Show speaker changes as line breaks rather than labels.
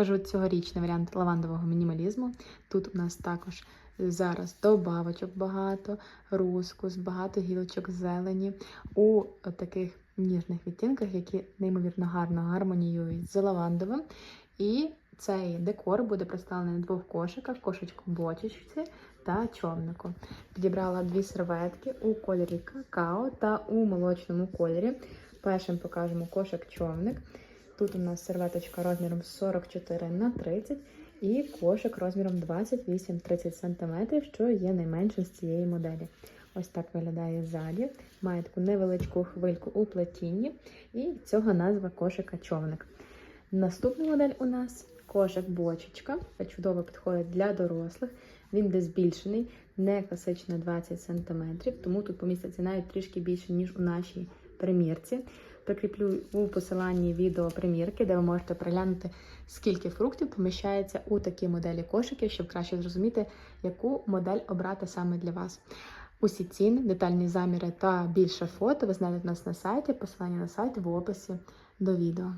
Покажу цьогорічний варіант лавандового мінімалізму. Тут у нас також зараз добавочок багато, рускус, багато гілочок зелені у таких ніжних відтінках, які неймовірно гарно гармоніюють з лавандовим. І цей декор буде представлений на двох кошиках: кошечку бочечці та човнику. Підібрала дві серветки у кольорі какао та у молочному кольорі. Першим покажемо кошик човник. Тут у нас серветочка розміром 44 на 30 і кошик розміром 28-30 см, що є найменшим з цієї моделі. Ось так виглядає ззаді. Має таку невеличку хвильку у плетінні, і цього назва кошика човник. Наступна модель у нас кошик бочечка. Чудово підходить для дорослих. Він де збільшений, не класично 20 см, тому тут поміститься навіть трішки більше, ніж у нашій примірці. Прикріплю у посиланні відео примірки, де ви можете переглянути, скільки фруктів поміщається у такі моделі кошиків, щоб краще зрозуміти, яку модель обрати саме для вас. Усі ціни, детальні заміри та більше фото ви знайдете нас на сайті. Посилання на сайт в описі до відео.